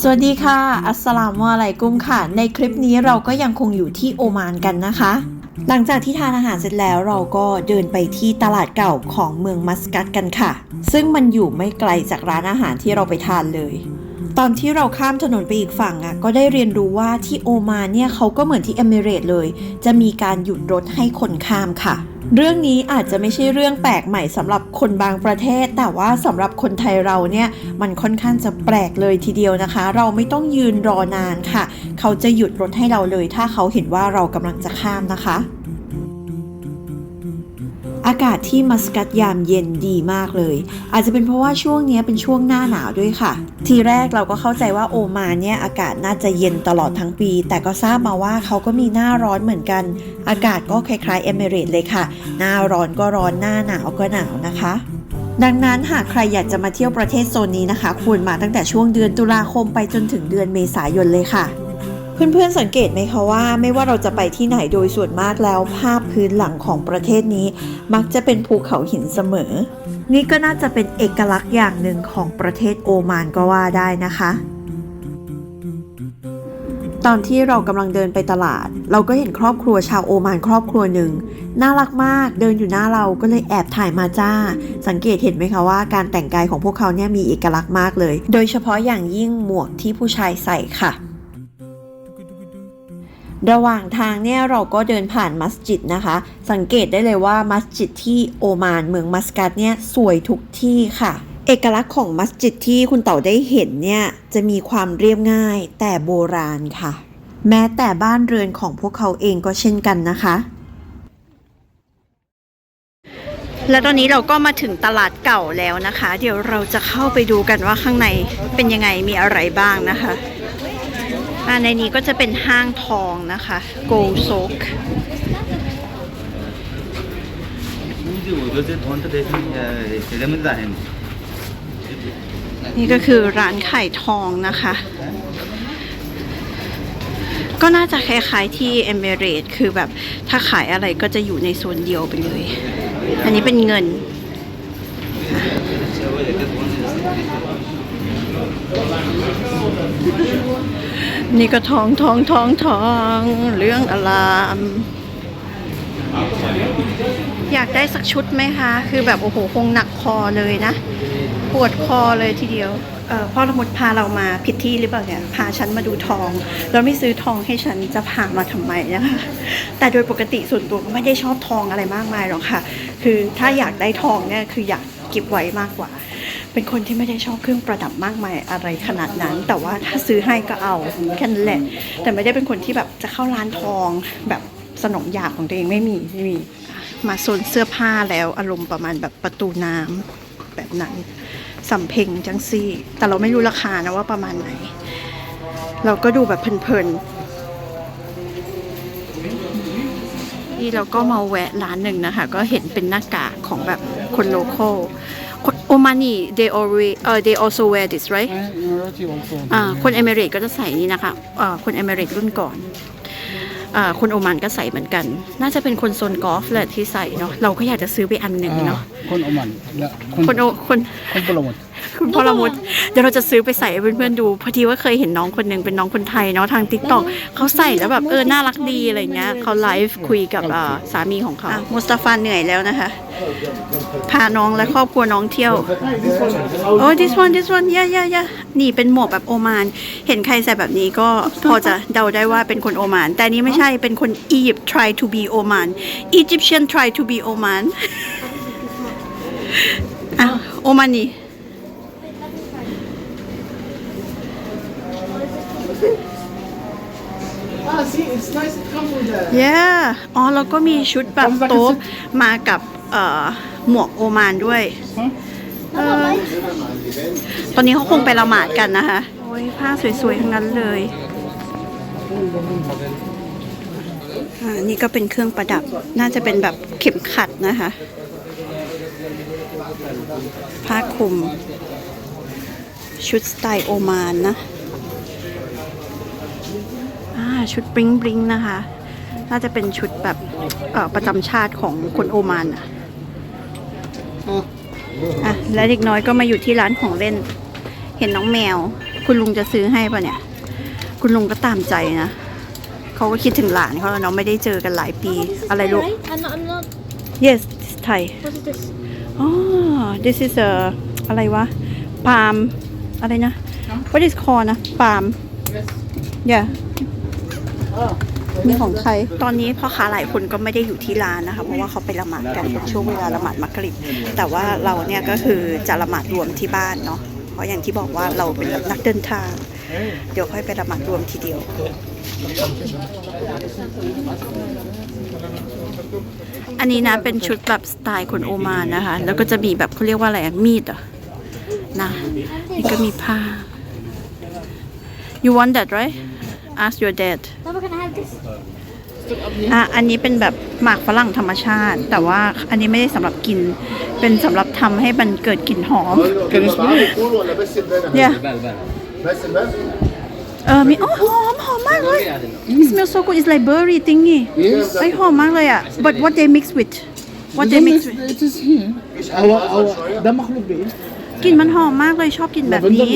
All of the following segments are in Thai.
สวัสดีค่ะ อัสสลามุอะลัยกุมค่ะ ในคลิปนี้เราก็ยังคงอยู่ที่โอมานกันนะคะ หลังจากที่ทานอาหารเสร็จแล้วเราก็เดินไปที่ตลาดเก่าของเมืองมัสกัตกันค่ะ ซึ่งมันอยู่ไม่ไกลจากร้านอาหารที่เราไปทานเลย ตอนที่เราข้ามถนนไปอีกฝั่งอะก็ได้เรียนรู้ว่าที่โอมานเนี่ยเขาก็เหมือนที่เอมิเรตเลย จะมีการหยุดรถให้คนข้ามค่ะ เรื่องนี้อาจจะไม่ใช่เรื่องแปลกใหม่สำหรับคนบางประเทศ แต่ว่าสำหรับคนไทยเราเนี่ยมันค่อนข้างจะแปลกเลยทีเดียวนะคะ เราไม่ต้องยืนรอนานค่ะ เขาจะหยุดรถให้เราเลย ถ้าเขาเห็นว่าเรากำลังจะข้ามนะคะ อากาศที่มัสกัตยามเย็นดีมากเลย อาจจะเป็นเพราะว่าช่วงนี้เป็นช่วงหน้าหนาวด้วยค่ะ ทีแรกเราก็เข้าใจว่าโอมานเนี่ยอากาศน่าจะเย็นตลอดทั้งปี แต่ก็ทราบมาว่าเขาก็มีหน้าร้อนเหมือนกัน อากาศก็คล้ายๆเอมิเรตเลยค่ะ หน้าร้อนก็ร้อนหน้าหนาวก็หนาวนะคะดังนั้นหากใครอยากจะมาเที่ยวประเทศโซนนี้นะคะ ควรมาตั้งแต่ช่วงเดือนตุลาคมไปจนถึงเดือนเมษายนเลยค่ะ เพื่อนๆสังเกตไหมคะว่า ไม่ว่าเราจะไปที่ไหนโดยส่วนมากแล้ว ภาพพื้นหลังของประเทศนี้ มักจะเป็นภูเขาหินเสมอ นี่ก็น่าจะเป็นเอกลักษณ์อย่างหนึ่งของประเทศโอมานก็ว่าได้นะคะ ตอนที่เรากำลังเดินไปตลาด เราก็เห็นครอบครัวชาวโอมานครอบครัวหนึ่งน่ารักมากเดินอยู่หน้าเราก็เลยแอบถ่ายมาจ้า สังเกตเห็นไหมคะว่าการแต่งกายของพวกเขาเนี่ยมีเอกลักษณ์มากเลย โดยเฉพาะอย่างยิ่งหมวกที่ผู้ชายใส่ค่ะ ระหว่างทางเนี่ยเราก็เดินผ่านมัสยิดนะคะ สังเกตได้เลยว่ามัสยิดที่โอมานเมืองมัสกัตเนี่ยสวยทุกที่ค่ะ เอกลักษณ์ของมัสยิดที่คุณเต่าได้เห็นเนี่ยจะมีความเรียบง่ายแต่โบราณค่ะ แม้แต่บ้านเรือนของพวกเขาเองก็เช่นกันนะคะ และตอนนี้เราก็มาถึงตลาดเก่าแล้วนะคะ เดี๋ยวเราจะเข้าไปดูกันว่าข้างในเป็นยังไงมีอะไรบ้างนะคะ อ่าในนี้ก็จะเป็นห้างทองนะคะ Gold Soak นี่ก็คือร้านขายทองนะคะ ก็น่าจะคล้ายๆที่เอเมเรตคือแบบถ้าขายอะไรก็จะอยู่ในโซนเดียวไปเลย อันนี้เป็นเงิน นี่ก็ทองทองทองทองเรื่องอลาม อยากได้สักชุดไหมคะ คือแบบโอ้โหคงหนักคอเลยนะ ปวดคอเลยทีเดียวเออพ่อละมุดพาเรามาผิดที่หรือเปล่าเนี่ยพาฉันมาดูทอง แล้วไม่ซื้อทองให้ฉันจะพามาทำไมนะคะแต่โดยปกติส่วนตัวก็ไม่ได้ชอบทองอะไรมากมายหรอกค่ะ คือถ้าอยากได้ทองเนี่ยคืออยากเก็บไว้มากกว่า เป็นคนที่ไม่ได้ชอบเครื่องประดับมากมายอะไรขนาดนั้น แต่ว่าถ้าซื้อให้ก็เอาแค่นั้นแหละ แต่ไม่ได้เป็นคนที่แบบจะเข้าร้านทองแบบสนมอยากของตัวเองไม่มีไม่มี มาโซนเสื้อผ้าแล้วอารมณ์ประมาณแบบประตูน้ำแบบนั้นสำเพ็งจังซี่ แต่เราไม่รู้ราคานะว่าประมาณไหน เราก็ดูแบบเพลินๆนี่เราก็มาแวะร้านหนึ่งนะคะ ก็เห็นเป็นหน้ากากของแบบคนโลโก้ คนโอมานี they always เออ they also wear this right Emirati also. อ่าคนเอมิเรตก็จะใส่นี่นะคะอ่าคนเอมิเรตรุ่นก่อนอ่าคนโอมานก็ใส่เหมือนกัน น่าจะเป็นคนโซนกอล์ฟแหละที่ใส่เนาะเราก็อยากจะซื้อไปอันหนึ่งเนาะ Ah, Kon Oman. La, คนโอคน kon Palamut. คุณพลมุตเดี๋ยวเราจะซื้อไปใส่ให้เพื่อนๆดู พอดีว่าเคยเห็นน้องคนหนึ่งเป็นน้องคนไทยเนาะทางติ๊กต็อกเขาใส่แล้วแบบเออน่ารักดีอะไรเงี้ยเขาไลฟ์คุยกับอ่าสามีของเขามุสตาฟาเหนื่อยแล้วนะคะ พาน้องและครอบครัวน้องเที่ยวโอ้ this one this one ย่าย่าย่านี่เป็นหมวกแบบโอมาน เห็นใครใส่แบบนี้ก็พอจะเดาได้ว่าเป็นคนโอมาน แต่อันนี้ไม่ใช่เป็นคนอียิปต์ try to be Oman Egyptian try to be Oman อะโอมานี Ah, see, it's nice to come with that. yeah อ๋อแล้วก็มีชุดแบบโต๊ะมากับเอ่อหมวกโอมานด้วย Huh? เออตอนนี้เขาคงไปละหมาดกันนะคะ โอ้ยผ้าสวยๆ ทั้งนั้นเลยอ่านี่ก็เป็นเครื่องประดับ น่าจะเป็นแบบเข็มขัดนะคะ ผ้าคลุม ชุดสไตล์โอมานนะอ่า ชุดบลิงบลิงนะคะ น่าจะเป็นชุดแบบเอ่อประจำชาติของคนโอมานอะอะ และเด็กน้อยก็มาอยู่ที่ร้านของเล่น เห็นน้องแมว คุณลุงจะซื้อให้ปะเนี่ย คุณลุงก็ตามใจนะ เขาก็คิดถึงหลานเขาแล้วเนาะไม่ได้เจอกันหลายปี อะไรลูก Right? I'm not, I'm not. yes this Thai What is this? อ๋อ this is a อะไรวะปาล์มอะไรนะ what is called นะปาล์ม yeah มีของไทยตอนนี้พ่อค้าหลายคนก็ไม่ได้อยู่ที่ร้านนะคะ เพราะว่าเขาไปละหมาดกันเป็นช่วงเวลาละหมาดมักริบ แต่ว่าเราเนี่ยก็คือจะละหมาดรวมที่บ้านเนาะ เพราะอย่างที่บอกว่าเราเป็นนักเดินทาง เดี๋ยวค่อยไปละหมาดรวมทีเดียว อันนี้นะเป็นชุดแบบสไตล์คนโอมานนะคะ แล้วก็จะมีแบบเขาเรียกว่าอะไรมีดเหรอะนะ นี่ก็มีผ้า you want that right ask your dad Now we're gonna have this. อ่ะ อันนี้เป็นแบบหมากฝรั่งธรรมชาติ แต่ว่าอันนี้ไม่ได้สำหรับกิน เป็นสำหรับทำให้มันเกิดกลิ่นหอม Can you smell it? ولا بس البلح yeah بس البلح เออ มี โอ้หอม หอมมากเลย it smells so good it's like berry thingy Yes. ไอยหอมมากเลยอ่ะ but what they mix with what they mix with It is here. أو أو ده مخلوط بإيه؟ กลิ่นมันหอมมากเลยชอบกลิ่นแบบนี้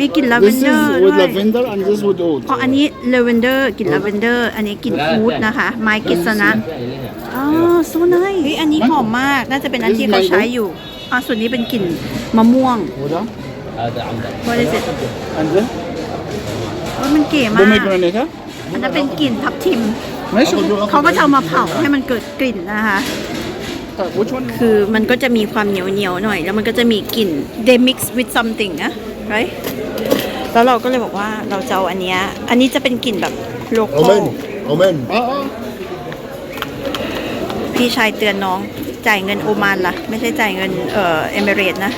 มีกลิ่นลาเวนเดอร์ด้วยอ๋ออันนี้ลาเวนเดอร์กลิ่นลาเวนเดอร์อันนี้กลิ่นฟูดนะคะ ไม้กฤสนะอ๋อโซนัยเฮ้ยอันนี้หอมมากน่าจะเป็นอันที่เขาใช้อยู่อ่อส่วนนี้เป็นกลิ่นมะม่วงพอได้เสร็จมันเก๋มากอันนั้นเป็นกลิ่นทับทิมเขาก็จะมาเผาให้มันเกิดกลิ่นนะคะ คือมันก็จะมีความเหนียวเหนียวหน่อย แล้วมันก็จะมีกลิ่น they mix with something นะ right แล้วเราก็เลยบอกว่าเราจะเอาอันเนี้ยอันนี้จะเป็นกลิ่นแบบโลโก้ Amen Amen พี่ชายเตือนน้องจ่ายเงินโอมานละ่ะ ไม่ใช่จ่ายเงินเอ่อเอมิเรตนะ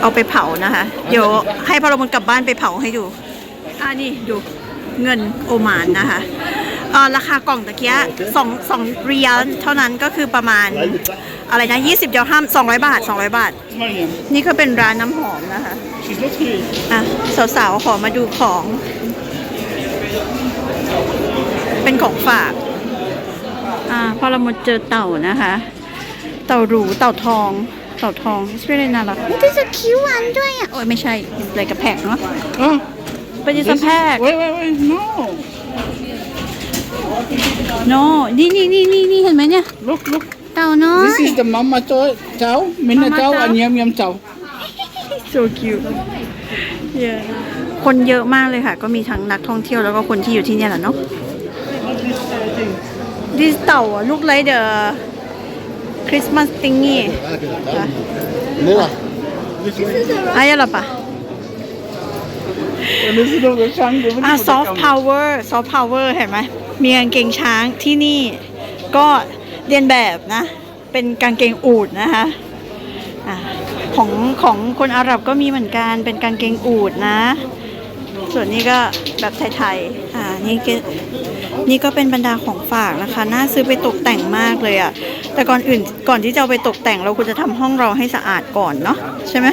เอาไปเผานะคะ เดี๋ยวให้พระรนกลับบ้านไปเผาให้ดูอ่านี่ดูเงินโอมานนะคะ อ่อราคากล่องตะเกียสองสองเรียลเท่านั้นก็คือประมาณอะไรนะ20 เดียวห้าม200 บาท 200 บาท นี่ก็เป็นร้านน้ำหอมนะคะอะสาวๆ ขอมาดูของ เป็นของฝาก อ่าพอเรามาเจอเต่านะคะ เต่าหรูเต่าทอง เต่าทองสเปรย์น่ารักมันจะคิ้วอันด้วยอะ โอ้ยไม่ใช่อะไรกับแพกเนาะอืมเป็นยีสแพกเว้ยเว้ยเว้ย no no นี่นี่นี่นี่นี่เห็นไหมเนี่ย Look, look. เต่าน้อย This is the mama to- chow, mina Mama chow, chow. and yum yum chow. so cute yeah คนเยอะมากเลยค่ะ ก็มีทั้งนักท่องเที่ยวแล้วก็คนที่อยู่ที่เนี่ยแหละเนาะ this เต่าอะ look like the Christmas thingy Yeah. a อะไรล่ะปะ And this is the shango. อะ soft power soft power เห็นไหม มีกางเกงช้างที่นี่ ก็เรียนแบบนะ เป็นกางเกงอูดนะคะของของคนอาหรับก็มีเหมือนกันเป็นกางเกงอูดนะ ส่วนนี้ก็แบบไทยๆอ่านี่ก็นี่ก็เป็นบรรดาของฝากนะคะ น่าซื้อไปตกแต่งมากเลยอะ่ะ แต่ก่อนอื่นก่อนที่จะเอาไปตกแต่งเราควรจะทำห้องเราให้สะอาดก่อนเนาะใช่ไหม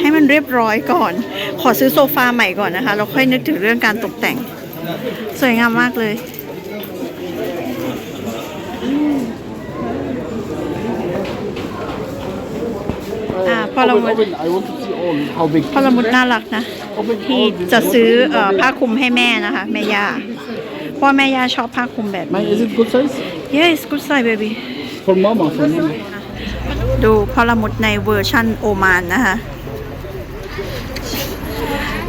ให้มันเรียบร้อยก่อน ขอซื้อโซฟาใหม่ก่อนนะคะ เราค่อยนึกถึงเรื่องการตกแต่ง สวยงามมากเลย อ่าพอเรา open open I want to see all how big พอละมุดน่ารักนะ ที่จะซื้อเอ่อผ้าคลุมให้แม่นะคะ แม่ย่าเพราะแม่ย่าชอบผ้าคลุมแบบ Man, นี้ is it good size yes good size baby for mama for mama ดูพอละมุดในเวอร์ชั่นโอมานนะคะ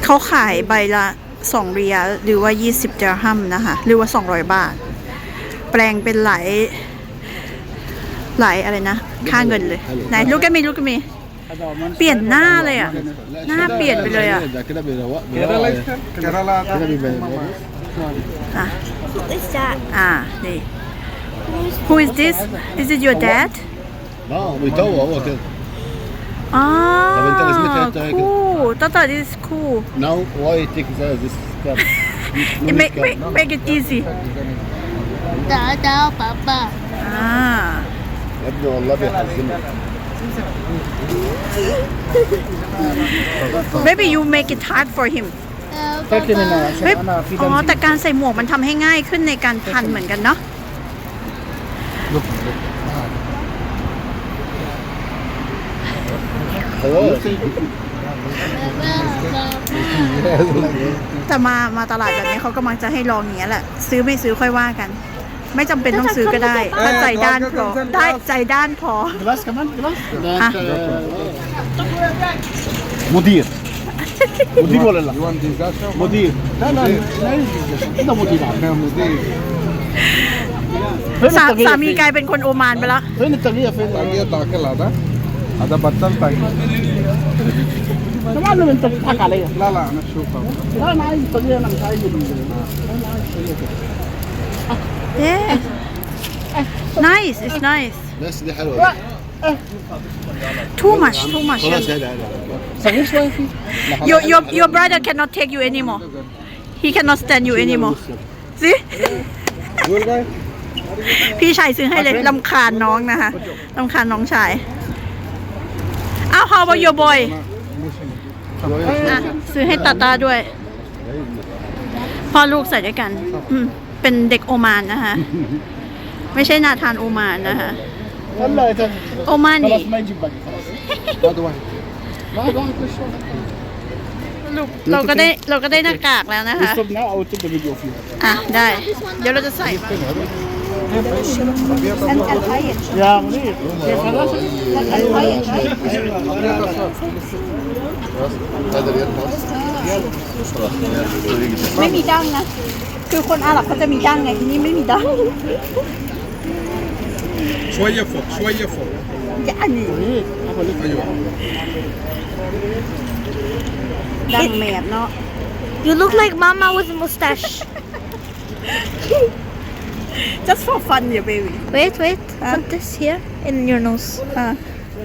เขาขายใบละ2เรียลหรือว่า 20เดอร์ฮัมนะคะ หรือว่า 200 บาท แปลงเป็นหลาย หลายอะไรนะ ค่าเงินเลย ไหนลูกกันมีลูกกันมี เปลี่ยนหน้าเลยอ่ะ หน้าเปลี่ยนไปเลยอ่ะ ده كده بيروق Kerala كده بيبقى อ่ะ Who is that? อ่า นี่ Who is this is it your dad اه بيطوع هو كده อ๋อ طب انت لازمتها انت هيك؟ cool ตาตา this is cool now why take this cup it make make make it easy Da da papa. อ่า يا ابني والله بيحزنك Maybe you make it hard for him แค่คืออ้อแต่การใส่หมวกมันทำให้ง่ายขึ้นในการพันเหมือนกันเนาะจะแต่มามาตลาดแบบนี้เขากำลังจะให้ลองเงี้ยแหละ ซื้อไม่ซื้อค่อยว่ากัน ไม่จำเป็นต้องซื้อก็ได้ถ้าใจด้านพอได้ใจด้านพอ Glass كمان glass Ah. مدير مدير ولا لا؟ You want dessert? مدير لا لا لا انت مدير انا مدير فين สา التغيير สามีกลายเป็นคนโอมานไปแล้ว فين التغيير فين طاقية تاكل هذا هذا بطل طاقية يا معلم انت بتضحك عليا لا لا انا اشوفها لا انا عايز التغيير انا مش عايز ال-เ ย้ nice it's nice بس دي حلوه too much too much خلاص هذا هذا صغير شوية فيه your your your brother cannot take you anymore he cannot stand you anymore see دول جاي พี่ชายซื้อให้เลยลำคาญน้องนะคะลำคาญน้องชายอ้าว how about your boy อ่ะซื้อให้ตาตาด้วย พ่อลูกใส่ด้วยกันอืม เป็นเด็กโอมานนะคะ ไม่ใช่นาธานโอมานนะคะ والله يا ترى. โอมานนี่ خلاص ما يجيب باقي خلاص هذا واحد واحد واحد بس ลูกเราก็ได้เราก็ได้หน้ากากแล้วนะคะ يصب معه او تبدا فيديو فيه อ่ะ ได้ เดี๋ยวเราจะใส่มา يا منير كيف هذا؟ هذا ريال خلاص خلاص ไม่มีดั้งนะ คือคนอาหรับเขาจะมีดั้งไงที่นี่ไม่มีดั้ง شوية فوق شوية فوق อย่าหนี ايوه ดั้งแมบเนาะ You look like Mama with a mustache. just for fun yeah baby Wait, wait. Put this here in your nose. อ่ะ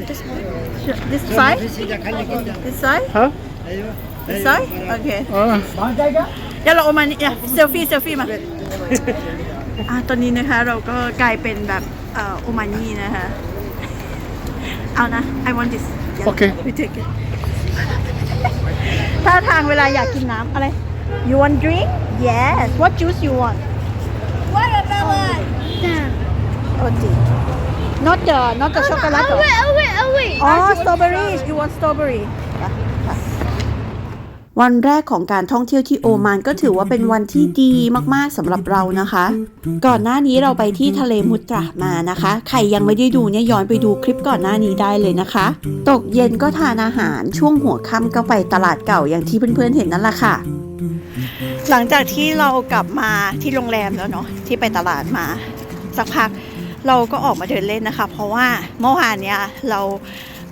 This this side this side ها؟ this side โอเค اه เดี๋ยวเราเอามานี่เซลฟี่เซลฟี่มาอะตอนนี้นะคะเราก็กลายเป็นแบบเอ่อโอมานี่นะคะ เอานะ I want this Yeah, Okay. we take it ถ้าทางเวลาอยากกินน้ำอะไร you want drink yes what juice you want watermelon. oh dear not the not the chocolate Oh wait, oh wait, oh wait. อ๋อ strawberry you want strawberry วันแรกของการท่องเที่ยวที่โอมานก็ถือว่าเป็นวันที่ดีมากๆสำหรับเรานะคะ ก่อนหน้านี้เราไปที่ทะเลมุตรามานะคะ ใครยังไม่ได้ดูเนี่ยย้อนไปดูคลิปก่อนหน้านี้ได้เลยนะคะ ตกเย็นก็ทานอาหารช่วงหัวค่ำก็ไปตลาดเก่าอย่างที่เพื่อนๆเห็นนั่นแหละค่ะ หลังจากที่เรากลับมาที่โรงแรมแล้วเนาะที่ไปตลาดมาสักพักเราก็ออกมาเดินเล่นนะคะ เพราะว่าเมื่อวานเนี้ยเรา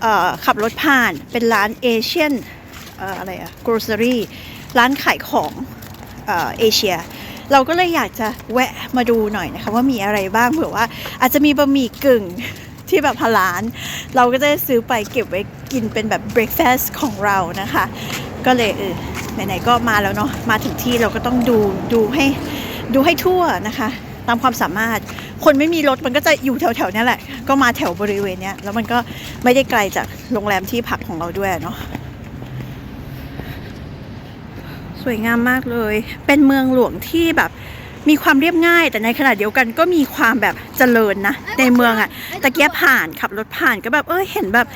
เอ่อขับรถผ่านเป็นร้านเอเชียน อะไรอะ grocery ร้านขายของเอเอเชีย เราก็เลยอยากจะแวะมาดูหน่อยนะคะว่ามีอะไรบ้างเผื่อว่าอาจจะมีบะหมี่กึ่งที่แบบฮาลาน เราก็จะซื้อไปเก็บไว้กินเป็นแบบ breakfast ของเรานะคะ ก็เลยเออไหนๆก็มาแล้วเนาะมาถึงที่เราก็ต้องดูดูให้ดูให้ทั่วนะคะตามความสามารถ คนไม่มีรถมันก็จะอยู่แถวๆนี้แหละ ก็มาแถวบริเวณเนี้ยแล้วมันก็ไม่ได้ไกลจากโรงแรมที่พักของเราด้วยเนาะ สวยงามมากเลย เป็นเมืองหลวงที่แบบมีความเรียบง่าย แต่ในขณะเดียวกันก็มีความแบบเจริญนะ ในเมืองอะตะเกียบผ่านขับรถผ่านก็แบบเออเห็นแบบ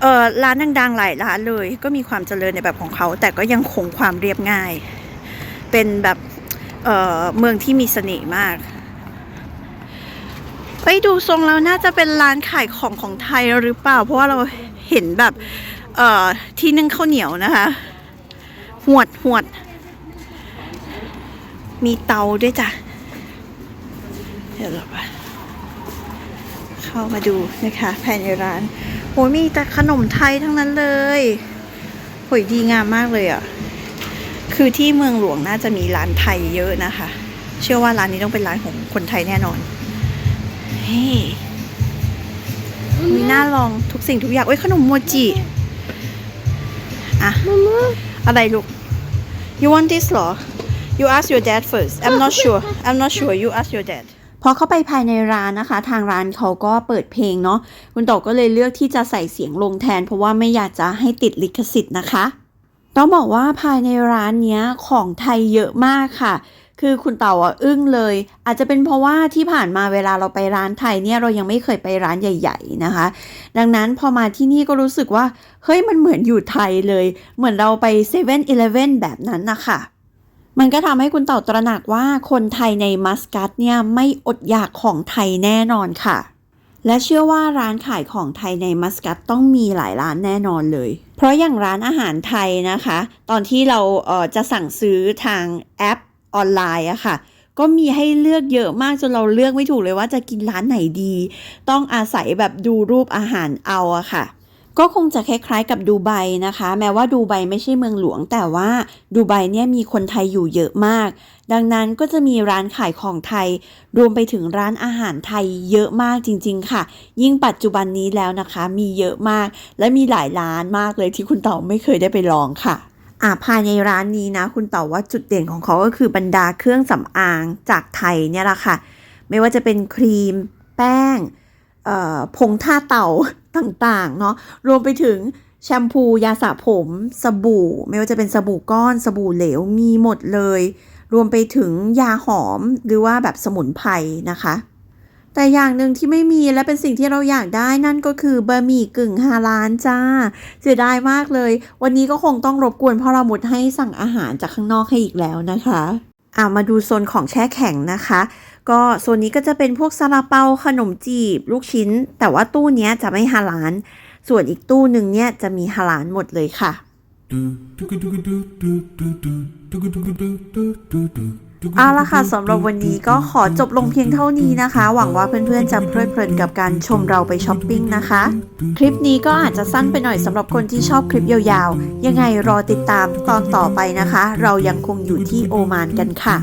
เออร้านดังๆหลายร้านเลย ก็มีความเจริญในแบบของเขา แต่ก็ยังคงความเรียบง่าย เป็นแบบเออเมืองที่มีเสน่ห์มากไปดูทรงแล้วน่าจะเป็นร้านขายของของไทยหรือเปล่า เพราะว่าเราเห็นแบบเอ่อที่นึ่งข้าวเหนียวนะคะ หวดหวด มีเตาด้วยจ้ะ เดี๋ยวเราไปเข้ามาดูนะคะภายในร้านโอ้ยมีแต่ขนมไทยทั้งนั้นเลยโหยดีงามมากเลยอะ่ะ คือที่เมืองหลวงน่าจะมีร้านไทยเยอะนะคะ เชื่อว่าร้านนี้ต้องเป็นร้านของคนไทยแน่นอน เฮ้ยมีน่าลองทุกสิ่งทุกอย่างเอ้ยขนมโมจิอะอะไรลูก you want this หรอ you ask your dad first I'm not sure I'm not sure you ask your dad พอเข้าไปภายในร้านนะคะ ทางร้านเขาก็เปิดเพลงเนาะคุณโตก็เลยเลือกที่จะใส่เสียงลงแทน เพราะว่าไม่อยากจะให้ติดลิขสิทธิ์นะคะ ต้องบอกว่าภายในร้านเนี้ยของไทยเยอะมากค่ะ คือคุณเต่าอะอึ้งเลย อาจจะเป็นเพราะว่าที่ผ่านมาเวลาเราไปร้านไทยเนี่ยเรายังไม่เคยไปร้านใหญ่ ๆนะคะ ดังนั้นพอมาที่นี่ก็รู้สึกว่าเฮ้ยมันเหมือนอยู่ไทยเลย เหมือนเราไป7 e เ e ่ e อแบบนั้นนะคะ มันก็ทำให้คุณเต่าตระหนักว่าคนไทยในมัสกัตเนี่ยไม่อดอยากของไทยแน่นอนค่ะ และเชื่อว่าร้านขายของไทยในมัสกัตต้องมีหลายร้านแน่นอนเลย เพราะอย่างร้านอาหารไทยนะคะ ตอนที่เราเอ่อจะสั่งซื้อทางแอปออนไลน์อะค่ะก็มีให้เลือกเยอะมากจนเราเลือกไม่ถูกเลยว่าจะกินร้านไหนดี ต้องอาศัยแบบดูรูปอาหารเอาอะค่ะ ก็คงจะคล้ายๆกับดูไบนะคะ แม้ว่าดูไบไม่ใช่เมืองหลวง แต่ว่าดูไบเนี่ยมีคนไทยอยู่เยอะมาก ดังนั้นก็จะมีร้านขายของไทย รวมไปถึงร้านอาหารไทยเยอะมากจริง ๆ ค่ะ ยิ่งปัจจุบันนี้แล้วนะคะ มีเยอะมาก และมีหลายร้านมากเลยที่คุณเต่าไม่เคยได้ไปลองค่ะอ่าภายในร้านนี้นะ คุณเต่าว่าจุดเด่นของเขาก็คือบรรดาเครื่องสำอางจากไทยเนี่ยแหละค่ะ ไม่ว่าจะเป็นครีม แป้ง ผงท่าเต่าต่างๆเนาะรวมไปถึงแชมพูยาสระผมสบู่ ไม่ว่าจะเป็นสบู่ก้อนสบู่เหลวมีหมดเลย รวมไปถึงยาหอมหรือว่าแบบสมุนไพรนะคะ แต่อย่างหนึ่งที่ไม่มีและเป็นสิ่งที่เราอยากได้นั่นก็คือบะหมี่กึ่งฮาลานจ้า เสียดายมากเลย วันนี้ก็คงต้องรบกวนพ่อเราหมดให้สั่งอาหารจากข้างนอกให้อีกแล้วนะคะ อ่ามาดูโซนของแช่แข็งนะคะ ก็โซนนี้ก็จะเป็นพวกซาลาเปาขนมจีบ ลูกชิ้น แต่ว่าตู้เนี้ยจะไม่ฮาลาน ส่วนอีกตู้หนึ่งเนี่ยจะมีฮาลานหมดเลยค่ะ เอาละค่ะสำหรับวันนี้ก็ขอจบลงเพียงเท่านี้นะคะ หวังว่าเพื่อนๆจะเพลิดเพลินกับการชมเราไปช้อปปิ้งนะคะ คลิปนี้ก็อาจจะสั้นไปหน่อยสำหรับคนที่ชอบคลิปยาวๆ ยังไงรอติดตามตอนต่อไปนะคะ เรายังคงอยู่ที่โอมานกันค่ะ